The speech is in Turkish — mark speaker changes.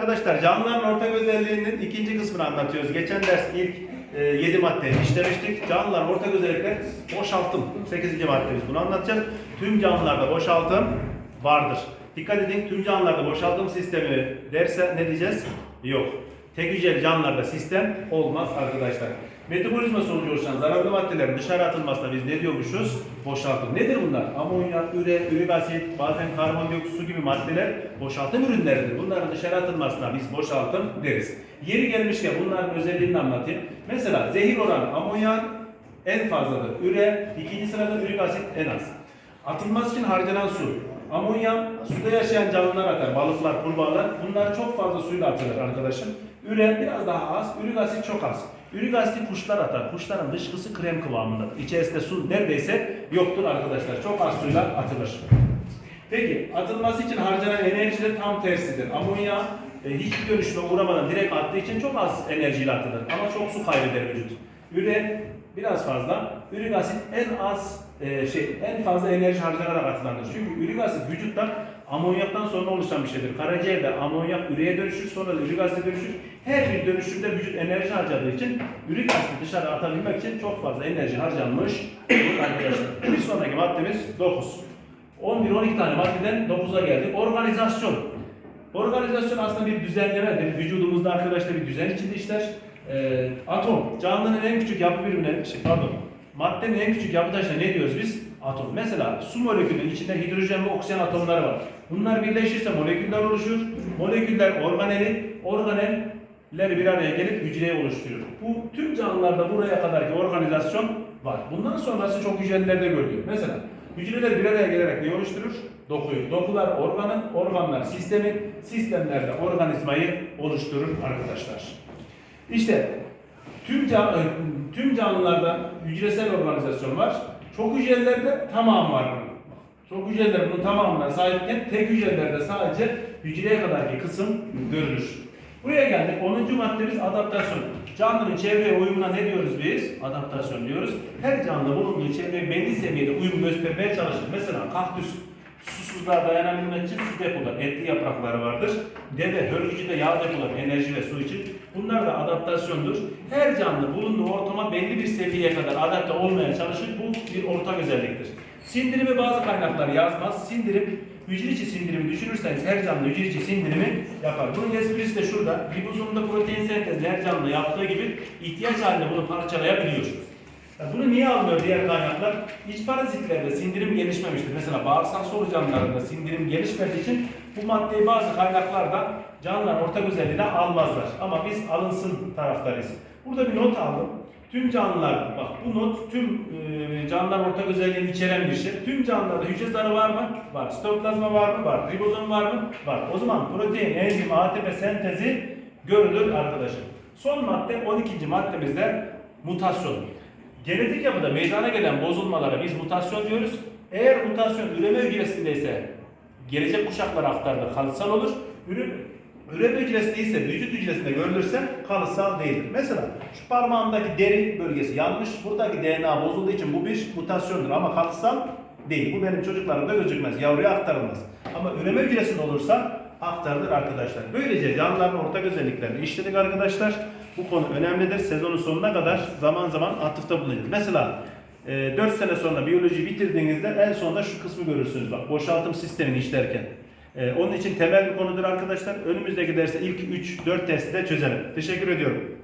Speaker 1: Arkadaşlar canlıların ortak özelliğinin ikinci kısmını anlatıyoruz. Geçen ders ilk 7 maddeyi işlemiştik. Canlıların ortak özellikleri boşaltım. 8. maddemiz bunu anlatacağız. Tüm canlılarda boşaltım vardır. Dikkat edin tüm canlılarda boşaltım sistemi derse ne diyeceğiz? Yok. Tek hücreli canlılarda sistem olmaz arkadaşlar. Metabolizma sonucu oluşan zararlı maddelerin dışarı atılmasına biz ne diyormuşuz? Boşaltım. Nedir bunlar? Amonyak, üre, ürik asit, bazen karbondioksit su gibi maddeler boşaltım ürünleridir. Bunların dışarı atılmasına biz boşaltım deriz. Yeri gelmişken bunların özelliğini anlatayım. Mesela zehir oranı amonyak en fazladır. Üre, ikinci sırada ürik asit en az. Atılması için harcanan su. Amonyak suda yaşayan canlılar atar. Balıklar, kurbağalar. Bunlar çok fazla suyla atılır arkadaşım. Üre biraz daha az. Ürik asit çok az. Ürik asiti kuşlar atar. Kuşların dışkısı krem kıvamındadır. İçerisinde su neredeyse yoktur arkadaşlar. Çok az suyla atılır. Peki atılması için harcanan enerji de tam tersidir. Amonyak e, hiçbir dönüşüme uğramadan direkt attığı için çok az enerjiyle atılır. Ama çok su kaybeder vücut. Üre biraz fazla. Ürik asit en az e, şey en fazla enerji harcanarak atılandır. Çünkü ürik asit vücutta amonyaktan sonra oluşan bir şeydir. Karaciğerde amonyak üreye dönüşür, sonra da ürik asite dönüşür. Her bir dönüşümde vücut enerji harcadığı için ürik asiti dışarı atabilmek için çok fazla enerji harcanmış arkadaşlar. Bir sonraki maddemiz 9. 11-12 tane maddeden 9'a geldik. Organizasyon. Organizasyon aslında bir düzenlemedir. Vücudumuzda arkadaşlar bir düzen içinde işler. Ee, atom, canlının en küçük yapı birimine, şey, pardon, maddenin en küçük yapı taşına ne diyoruz biz? Atom. Mesela su molekülünün içinde hidrojen ve oksijen atomları var. Bunlar birleşirse moleküller oluşur. Moleküller organeli, organeller bir araya gelip hücreyi oluşturuyor. Bu tüm canlılarda buraya kadarki organizasyon var. Bundan sonrası çok hücrelerde görülüyor. Mesela hücreler bir araya gelerek ne oluşturur? Dokuyu. Dokular organı, organlar sistemi, sistemler de organizmayı oluşturur arkadaşlar. İşte tüm can, e, tüm canlılarda hücresel organizasyon var. Çok hücrelerde tamam var bunun. Çok hücreler bunun tamamına sahipken tek hücrelerde sadece hücreye kadarki kısım görülür. Buraya geldik. 10. maddemiz adaptasyon. Canlının çevreye uyumuna ne diyoruz biz? Adaptasyon diyoruz. Her canlı bulunduğu çevreye belli seviyede uyum göstermeye çalışır. Mesela kaktüs susuzluğa dayanabilmek için su depolar, etli yaprakları vardır. Deve, hörgücüde yağ depolar, enerji ve su için. Bunlar da adaptasyondur. Her canlı bulunduğu ortama belli bir seviyeye kadar adapte olmaya çalışır. Bu bir ortak özelliktir. Sindirimi bazı kaynaklar yazmaz. Sindirim, hücre içi sindirimi düşünürseniz her canlı hücre içi sindirimi yapar. Bunun esprisi de şurada. Ribozomda protein sentezi her canlı yaptığı gibi ihtiyaç halinde bunu parçalayabiliyor. Ya Bunu niye almıyor diğer kaynaklar? İç parazitlerde sindirim gelişmemiştir. Mesela bağırsak solucanlarında sindirim gelişmediği için bu maddeyi bazı kaynaklarda canlılar ortak özelliğine almazlar. Ama biz alınsın taraftarıyız. Burada bir not aldım. Tüm canlılar, bak bu not tüm e, canlılar ortak özelliğini içeren bir şey. Tüm canlılarda hücre zarı var mı? Var. Sitoplazma var mı? Var. Ribozom var mı? Var. O zaman protein, enzim, ATP sentezi görülür arkadaşım. Son madde 12. maddemizde mutasyon. Genetik yapıda meydana gelen bozulmalara biz mutasyon diyoruz. Eğer mutasyon üreme hücresindeyse gelecek kuşaklara aktarılır, kalıtsal olur. Ürün, üreme hücresi değilse, vücut hücresinde görülürse kalıtsal değildir. Mesela şu parmağımdaki deri bölgesi yanmış, buradaki DNA bozulduğu için bu bir mutasyondur ama kalıtsal değil. Bu benim çocuklarımda gözükmez, yavruya aktarılmaz. Ama üreme hücresinde olursa aktarılır arkadaşlar. Böylece canlıların ortak özelliklerini işledik arkadaşlar. Bu konu önemlidir. Sezonun sonuna kadar zaman zaman atıfta bulunacağız. Mesela 4 sene sonra biyoloji bitirdiğinizde en sonunda şu kısmı görürsünüz. Bak boşaltım sistemini işlerken. E, Onun için temel bir konudur arkadaşlar. Önümüzdeki derste ilk 3-4 testi de çözelim. Teşekkür ediyorum.